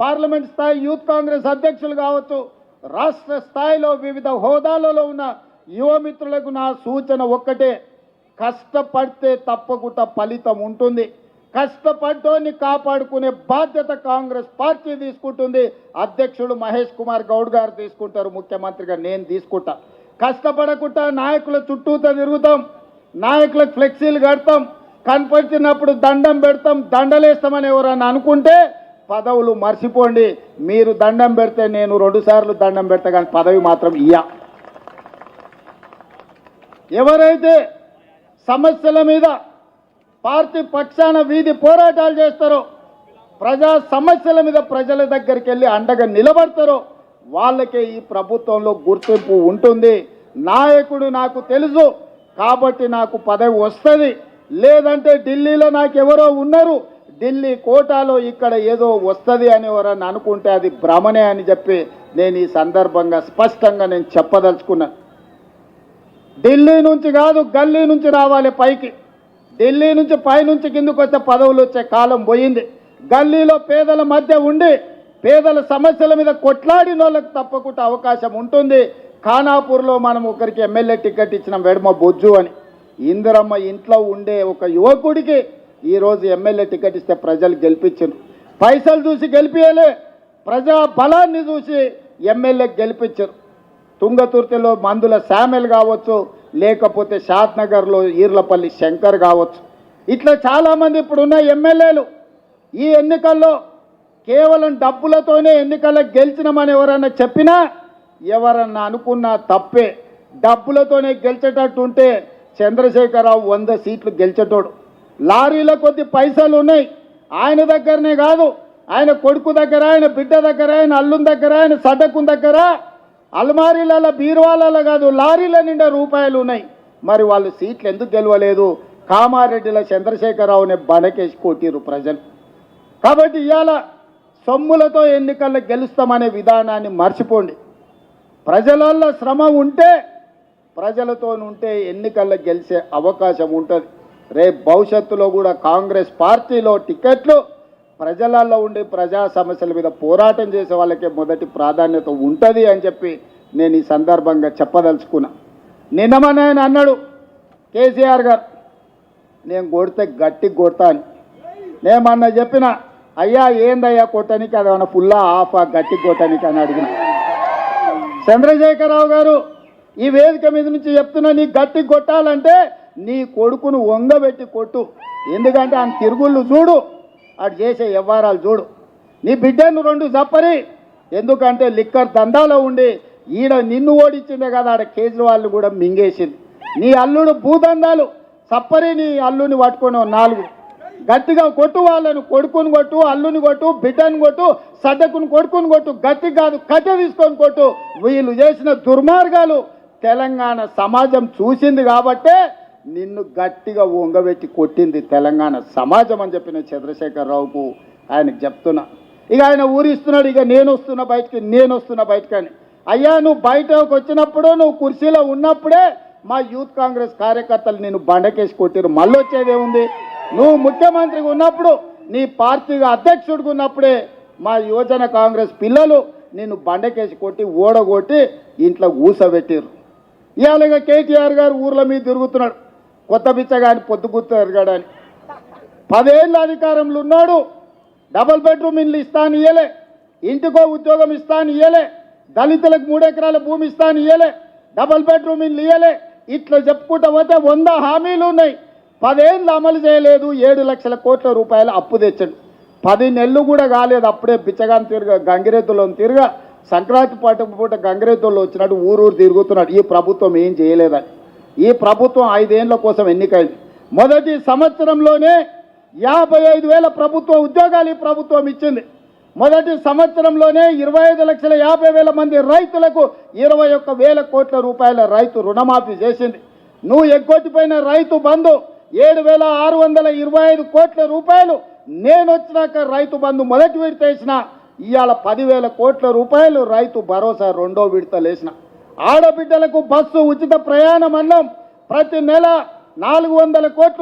Parliament స్థాయి youth Congress అధ్యక్షులు కావచ్చు రాష్ట్ర స్థాయిలో వివిధ హోదాలలో ఉన్న యువమిత్రులకు నా సూచన ఒక్కటే. కష్టపడితే తప్పకుండా ఫలితం ఉంటుంది. కష్టపడ్డోని కాపాడుకునే బాధ్యత కాంగ్రెస్ పార్టీ తీసుకుంటుంది. అధ్యక్షుడు మహేష్ కుమార్ గౌడ్ గారు తీసుకుంటారు ముఖ్యమంత్రిగా నేను తీసుకుంటా. కష్టపడకుండా నాయకుల చుట్టూతో తిరుగుతాం నాయకులకు ఫ్లెక్సీలు కడతాం కనపరిచినప్పుడు దండం పెడతాం దండలేస్తామని ఎవరన్నా అనుకుంటే పదవులు మర్చిపోండి. మీరు దండం పెడితే నేను రెండు సార్లు దండం పెడతా కానీ పదవి మాత్రం ఇయ్యా. ఎవరైతే సమస్యల మీద పార్టీ పక్షాన వీధి పోరాటాలు చేస్తారో ప్రజా సమస్యల మీద ప్రజల దగ్గరికి వెళ్ళి అండగా నిలబడతారో వాళ్ళకే ఈ ప్రభుత్వంలో గుర్తింపు ఉంటుంది. నాయకుడు నాకు తెలుసు కాబట్టి నాకు పదవి వస్తుంది. లేదంటే ఢిల్లీలో నాకు ఎవరో ఉన్నారు. ఢిల్లీ కోటాలో ఇక్కడ ఏదో వస్తుంది అని ఎవరన్నా అనుకుంటే అది భ్రమనే అని చెప్పి నేను ఈ సందర్భంగా స్పష్టంగా నేను చెప్పదలుచుకున్నాను ఢిల్లీ నుంచి కాదు గల్లీ నుంచి రావాలి పైకి. ఢిల్లీ నుంచి పైనుంచి కిందకు వచ్చే పదవులు వచ్చే కాలం పోయింది. గల్లీలో పేదల మధ్య ఉండి పేదల సమస్యల మీద కొట్లాడిన వాళ్ళకి తప్పకుండా అవకాశం ఉంటుంది. ఖానాపూర్లో మనం ఒకరికి ఎమ్మెల్యే టికెట్ ఇచ్చిన వెడమ బొజ్జు అని. ఇందిరమ్మ ఇంట్లో ఉండే ఒక యువకుడికి ఈరోజు ఎమ్మెల్యే టికెట్ ఇస్తే ప్రజలు గెలిపించారు. పైసలు చూసి గెలిపించలే ప్రజా బలాన్ని చూసి ఎమ్మెల్యే గెలిపించారు. తుంగతుర్తిలో మందుల శామెల్ కావచ్చు లేకపోతే షాద్ నగర్లో ఈర్లపల్లి శంకర్ కావచ్చు. ఇట్లా చాలామంది ఇప్పుడున్న ఎమ్మెల్యేలు ఈ ఎన్నికల్లో కేవలం డబ్బులతోనే ఎన్నికల్లో గెలిచినామని ఎవరన్నా చెప్పినా ఎవరన్నా అనుకున్నా తప్పే. డబ్బులతోనే గెలిచేటట్టు ఉంటే చంద్రశేఖరరావు వంద సీట్లు గెలిచేటోడు. లారీల కొద్ది పైసలు ఉన్నాయి. ఆయన దగ్గరనే కాదు. ఆయన కొడుకు దగ్గర ఆయన బిడ్డ దగ్గర ఆయన అల్లుని దగ్గర ఆయన సడ్డకుని దగ్గర అల్మారీలలో బీరువాలలో కాదు లారీల నిండా రూపాయలు ఉన్నాయి. మరి వాళ్ళు సీట్లు ఎందుకు గెలవలేదు? కామారెడ్డిల చంద్రశేఖరరావుని బడకేసి కొట్టిరు ప్రజలు. కాబట్టి ఇవాళ సొమ్ములతో ఎన్నికల్లో గెలుస్తామనే విధానాన్ని మర్చిపోండి. ప్రజలలో శ్రమ ఉంటే ప్రజలతో ఉంటే ఎన్నికల్లో గెలిచే అవకాశం ఉంటుంది. రేపు భవిష్యత్తులో కూడా కాంగ్రెస్ పార్టీలో టికెట్లు ప్రజలలో ఉండే ప్రజా సమస్యల మీద పోరాటం చేసే వాళ్ళకే మొదటి ప్రాధాన్యత ఉంటుంది అని చెప్పి నేను ఈ సందర్భంగా చెప్పదలుచుకున్నా. నిన్నమని ఆయన అన్నాడు కేసీఆర్ గారు నేను కొడితే గట్టి కొడతాను నేమన్నా చెప్పిన అయ్యా ఏందయ్యా కొట్టనికి? అది ఏమన్నా ఫుల్లా ఆఫా గట్టి కొట్టడానికి అని అడిగిన. చంద్రశేఖరరావు గారు ఈ వేదిక మీద నుంచి చెప్తున్నా నీ గట్టి కొట్టాలంటే నీ కొడుకును వంగబెట్టి కొట్టు. ఎందుకంటే ఆయన తిరుగుళ్ళు చూడు. అటు చేసే వ్యవహారాలు చూడు. నీ బిడ్డను రెండు చప్పరి. ఎందుకంటే లిక్కర్ దందాలో ఉండి ఈడ నిన్ను ఓడించిందే కదా ఆడ కేజ్రీవాల్ కూడా మింగేసింది. నీ అల్లుడు భూదందాలు. చప్పరి నీ అల్లుని పట్టుకుని నాలుగు. గట్టిగా కొట్టు వాళ్ళను. కొడుకుని కొట్టు అల్లుని కొట్టు బిడ్డను కొట్టు సద్దకుని కొడుకుని కొట్టు. గట్టి కాదు కట్టె తీసుకొని కొట్టు. వీళ్ళు చేసిన దుర్మార్గాలు తెలంగాణ సమాజం చూసింది కాబట్టే నిన్ను గట్టిగా వంగబెట్టి కొట్టింది తెలంగాణ సమాజం అని చెప్పిన చంద్రశేఖరరావుకు ఆయనకు చెప్తున్నా. ఇక ఆయన ఊరిస్తున్నాడు ఇక నేను వస్తున్నా బయటికి నేను వస్తున్నా బయటకు అని. అయ్యా నువ్వు బయటకు వచ్చినప్పుడు నువ్వు కుర్చీలో ఉన్నప్పుడే మా యూత్ కాంగ్రెస్ కార్యకర్తలు నేను బండకేసి కొట్టిరు మళ్ళీ వచ్చేదేముంది నువ్వు ముఖ్యమంత్రిగా ఉన్నప్పుడు నీ పార్టీగా అధ్యక్షుడిగా ఉన్నప్పుడే మా యువజన కాంగ్రెస్ పిల్లలు నిన్ను బండకేసి కొట్టి ఓడగొట్టి ఇంట్లో ఊసబెట్టిరు ఇవాళ కేటీఆర్ గారు ఊర్ల మీద తిరుగుతున్నాడు. కొత్త బిచ్చగాని పొద్దుగుర్తు తిరగడని పదేళ్ళ అధికారంలో ఉన్నాడు. డబల్ బెడ్రూమ్ ఇల్లు ఇస్తాను ఇయ్యలే. ఇంటికో ఉద్యోగం ఇస్తాను ఇయ్యలే. దళితులకు మూడెకరాల భూమి ఇస్తాను ఇయ్యలే. డబల్ బెడ్రూమ్ ఇల్లు ఇయ్యలే. ఇట్లా చెప్పుకుంటా పోతే వంద హామీలు ఉన్నాయి. పదేళ్ళు అమలు చేయలేదు. ఏడు లక్షల కోట్ల రూపాయలు అప్పు తెచ్చాడు. పది నెలలు కూడా కాలేదు. అప్పుడే బిచ్చగాని తిరగ గంగిరెద్దులో తిరగ సంక్రాంతి పాట పూట గంగిరెద్దుల్లో వచ్చినట్టు ఊరూరు తిరుగుతున్నాడు. ఈ ప్రభుత్వం ఏం చేయలేదని. ఈ ప్రభుత్వం ఐదేళ్ళ కోసం ఎన్నికైంది. మొదటి సంవత్సరంలోనే యాభై ఐదు వేల ప్రభుత్వ ఉద్యోగాలు ఈ ప్రభుత్వం ఇచ్చింది. మొదటి సంవత్సరంలోనే ఇరవై ఐదు లక్షల యాభై వేల మంది రైతులకు ఇరవై ఒక్క వేల కోట్ల రూపాయల రైతు రుణమాఫీ చేసింది. నువ్వు ఎగ్గొట్టిపోయిన రైతు బంధు ఏడు వేల ఆరు వందల ఇరవై ఐదు కోట్ల రూపాయలు నేను వచ్చినాక రైతు బంధు మొదటి విడత వేసిన. ఇవాళ పదివేల కోట్ల రూపాయలు రైతు భరోసా రెండో విడతలు వేసిన ఆడబిడ్డలకు బస్సు ఉచిత ప్రయాణం అన్నం ప్రతి నెల నాలుగు వందల కోట్లు